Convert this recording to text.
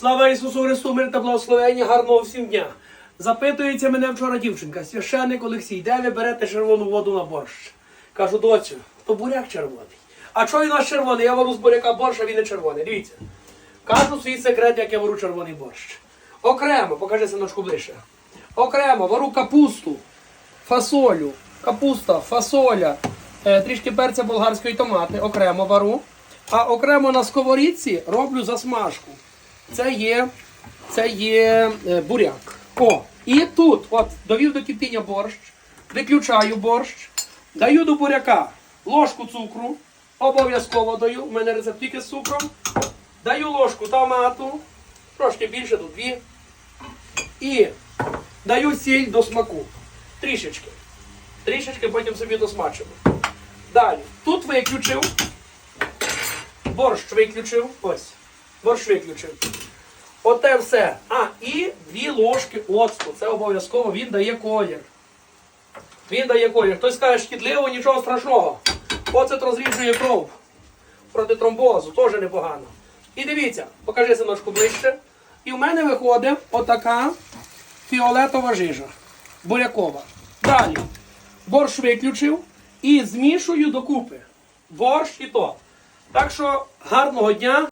Слава Ісусу Христу, мир та благословення, гарного всім дня. Запитується мене вчора дівчинка, священник Олексій, де ви берете червону воду на борщ? Кажу, доцю, то буряк червоний. А чого він у нас червоний? Я вару з буряка борщ, а він не червоний. Дивіться. Кажу свій секрет, як я вару червоний борщ. Окремо, покажи синочку ближче. Окремо вару капусту, фасолю, капуста, фасоля, е, трішки перця болгарської томати, окремо вару. А окремо на сковорідці роблю засмажку. Це є, це є е, буряк. О, і тут, от, довів до кипіння борщ, виключаю борщ, даю до буряка ложку цукру, обов'язково даю, у мене рецепт тільки з цукром. Даю ложку томату, трошки більше, тут дві. І даю сіль до смаку. Трішечки. Трішечки потім собі досмачимо. Далі. Тут виключив. Борщ виключив. Ось. Борщ виключив. Оте все. А, і дві ложки оцту. Це обов'язково він дає колір. Він дає колір. Хтось каже, шкідливо, нічого страшного. Оцет розріджує кров. Проти тромбозу, теж непогано. І дивіться, покажи синочку ближче. І в мене виходить отака фіолетова жижа. Бурякова. Далі. Борщ виключив і змішую докупи. Борщ і то. Так що гарного дня.